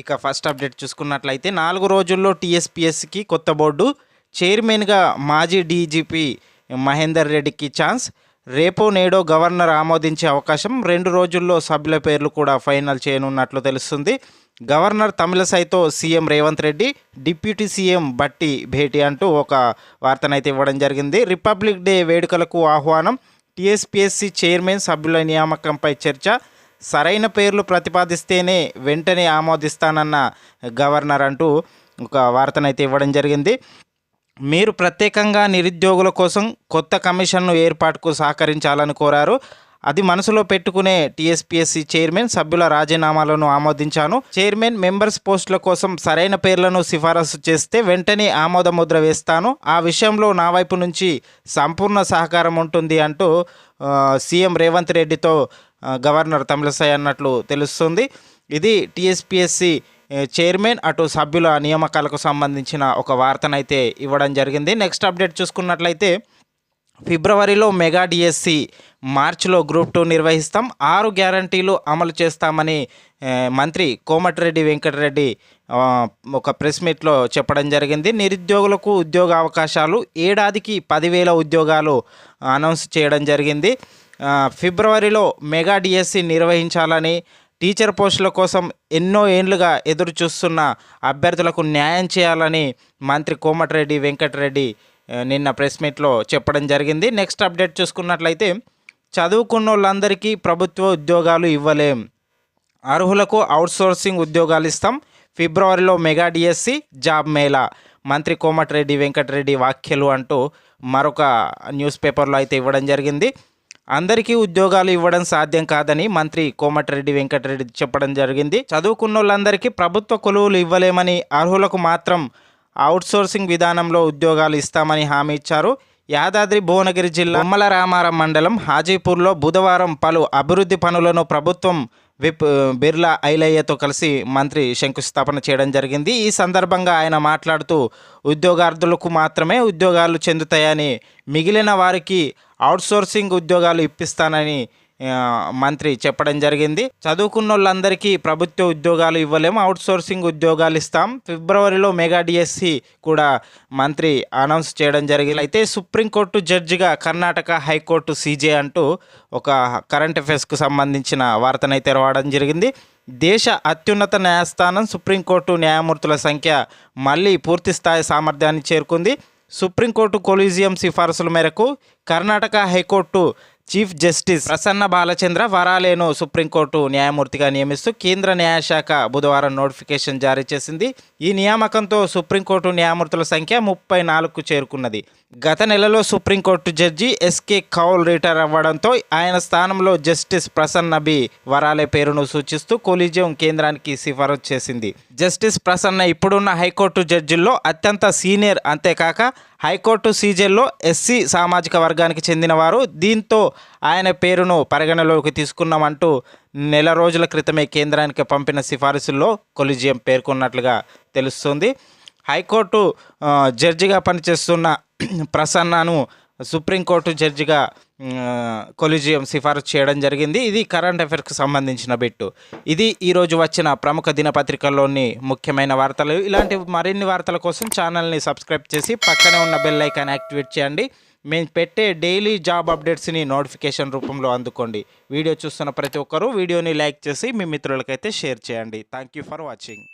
ఇక first update చూసుకున్నట్లయితే నాలుగు రోజుల్లో టీఎస్పిఎస్సికి కొత్త బోర్డు చైర్మన్గా మాజీ డీజీపీ మహేందర్ రెడ్డికి ఛాన్స్. రేపో నేడో గవర్నర్ ఆమోదించే అవకాశం రెండు రోజుల్లో సభ్యుల పేర్లు కూడా ఫైనల్ చేయనున్నట్లు తెలుస్తుంది. Governor తమిళసైతో CM Revanth Reddy deputy CM Bhatti భేటీ అంటూ ఒక వార్తనైతే ఇవ్వడం జరిగింది. రిపబ్లిక్ డే వేడుకలకు ఆహ్వానం టీఎస్పీఎస్సీ చైర్మన్ సభ్యుల నియామకంపై చర్చ. సరైన పేర్లు ప్రతిపాదిస్తేనే వెంటనే ఆమోదిస్తానన్న గవర్నర్ అంటూ ఒక వార్తనైతే ఇవ్వడం జరిగింది. మీరు ప్రత్యేకంగా నిరుద్యోగుల కోసం కొత్త కమిషన్ను ఏర్పాటుకు సహకరించాలని కోరారు. అది మనసులో పెట్టుకునే టీఎస్పీఎస్సీ చైర్మన్ సభ్యుల రాజీనామాలను ఆమోదించాను. చైర్మన్ మెంబర్స్ పోస్టుల కోసం సరైన పేర్లను సిఫారసు చేస్తే వెంటనే ఆమోద ముద్ర వేస్తాను. ఆ విషయంలో నా వైపు నుంచి సంపూర్ణ సహకారం ఉంటుంది అంటూ సీఎం రేవంత్ రెడ్డితో గవర్నర్ తమిళసై అన్నట్లు తెలుస్తుంది. ఇది టీఎస్పిఎస్సి చైర్మన్ అటు సభ్యుల నియామకాలకు సంబంధించిన ఒక వార్తనైతే ఇవ్వడం జరిగింది. నెక్స్ట్ అప్డేట్ చూసుకున్నట్లయితే ఫిబ్రవరిలో మెగా డిఎస్సి మార్చిలో గ్రూప్ టూ నిర్వహిస్తాం. ఆరు గ్యారంటీలు అమలు చేస్తామని మంత్రి కోమటిరెడ్డి వెంకటరెడ్డి ఒక ప్రెస్ మీట్లో చెప్పడం జరిగింది. నిరుద్యోగులకు ఉద్యోగ అవకాశాలు ఏడాదికి పదివేల ఉద్యోగాలు అనౌన్స్ చేయడం జరిగింది. ఫిబ్రవరిలో మెగా డిఎస్సి నిర్వహించాలని టీచర్ పోస్టుల కోసం ఎన్నో ఏండ్లుగా ఎదురు చూస్తున్న అభ్యర్థులకు న్యాయం చేయాలని మంత్రి కోమటిరెడ్డి వెంకటరెడ్డి నిన్న ప్రెస్ మీట్లో చెప్పడం జరిగింది. నెక్స్ట్ అప్డేట్ చూసుకున్నట్లయితే చదువుకున్న వాళ్ళందరికీ ప్రభుత్వ ఉద్యోగాలు ఇవ్వలేం. అర్హులకు అవుట్సోర్సింగ్ ఉద్యోగాలు ఇస్తాం. ఫిబ్రవరిలో మెగా డిఎస్సి జాబ్ మేళా. మంత్రి కోమటిరెడ్డి వెంకటరెడ్డి వ్యాఖ్యలు అంటూ మరొక న్యూస్ పేపర్లో అయితే ఇవ్వడం జరిగింది. అందరికీ ఉద్యోగాలు ఇవ్వడం సాధ్యం కాదని మంత్రి కోమటిరెడ్డి వెంకటరెడ్డి చెప్పడం జరిగింది. చదువుకున్న వాళ్ళందరికీ ప్రభుత్వ కొలువులు ఇవ్వలేమని అర్హులకు మాత్రం అవుట్సోర్సింగ్ విధానంలో ఉద్యోగాలు ఇస్తామని హామీ ఇచ్చారు. యాదాద్రి భువనగిరి జిల్లా అమ్మల రామారం మండలం హాజీపూర్లో బుధవారం పలు అభివృద్ధి పనులను ప్రభుత్వం విప్ బిర్లా ఐలయ్యతో కలిసి మంత్రి శంకుస్థాపన చేయడం జరిగింది. ఈ సందర్భంగా ఆయన మాట్లాడుతూ ఉద్యోగార్థులకు మాత్రమే ఉద్యోగాలు చెందుతాయని మిగిలిన వారికి అవుట్సోర్సింగ్ ఉద్యోగాలు ఇప్పిస్తానని మంత్రి చెప్పడం జరిగింది. చదువుకున్న వాళ్ళందరికీ ప్రభుత్వ ఉద్యోగాలు ఇవ్వలేము. అవుట్సోర్సింగ్ ఉద్యోగాలు ఇస్తాం. ఫిబ్రవరిలో మెగా డిఎస్సి కూడా మంత్రి అనౌన్స్ చేయడం జరిగింది. అయితే సుప్రీంకోర్టు జడ్జిగా కర్ణాటక హైకోర్టు సీజే అంటూ ఒక కరెంట్ అఫైర్స్కు సంబంధించిన వార్తనైతే రావడం జరిగింది. దేశ అత్యున్నత న్యాయస్థానం సుప్రీంకోర్టు న్యాయమూర్తుల సంఖ్య మళ్ళీ పూర్తి స్థాయి సామర్థ్యాన్ని చేరుకుంది. సుప్రీంకోర్టు కొలీజియం సిఫార్సుల మేరకు Karnataka high court chief justice Prasanna Balachandra వరాలేను supreme court న్యాయమూర్తిగా నియమిస్తూ కేంద్ర న్యాయశాఖ బుధవారం నోటిఫికేషన్ జారీ చేసింది. ఈ నియామకంతో సుప్రీంకోర్టు న్యాయమూర్తుల సంఖ్య ముప్పై నాలుగుకు చేరుకున్నది. గత నెలలో supreme court judge S K Kaul retire అవ్వడంతో ఆయన స్థానంలో జస్టిస్ ప్రసన్న బి వరాలే పేరును సూచిస్తూ కొలీజియం కేంద్రానికి సిఫారసు చేసింది. జస్టిస్ ప్రసన్న ఇప్పుడున్న హైకోర్టు జడ్జిల్లో అత్యంత సీనియర్ అంతేకాక హైకోర్టు సీజెల్లో ఎస్సీ సామాజిక వర్గానికి చెందినవారు. దీంతో ఆయన పేరును పరిగణలోకి తీసుకున్నామంటూ నెల రోజుల క్రితమే కేంద్రానికి పంపిన సిఫారసుల్లో కొలిజియం పేర్కొన్నట్లుగా తెలుస్తుంది. హైకోర్టు జడ్జిగా పనిచేస్తున్న ప్రసన్నను సుప్రీంకోర్టు జడ్జిగా కొలిజియం సిఫారసు చేయడం జరిగింది. ఇది కరెంట్ అఫైర్స్కి సంబంధించిన బిట్టు. ఇది ఈరోజు వచ్చిన ప్రముఖ దినపత్రికల్లోని ముఖ్యమైన వార్తలు. ఇలాంటి మరిన్ని వార్తల కోసం ఛానల్ని సబ్స్క్రైబ్ చేసి పక్కనే ఉన్న బెల్ ఐకాన్ యాక్టివేట్ చేయండి. మేము పెట్టే డైలీ జాబ్ అప్డేట్స్ని నోటిఫికేషన్ రూపంలో అందుకోండి. వీడియో చూస్తున్న ప్రతి ఒక్కరూ వీడియోని లైక్ చేసి మీ మిత్రులకైతే షేర్ చేయండి. Thank you for watching.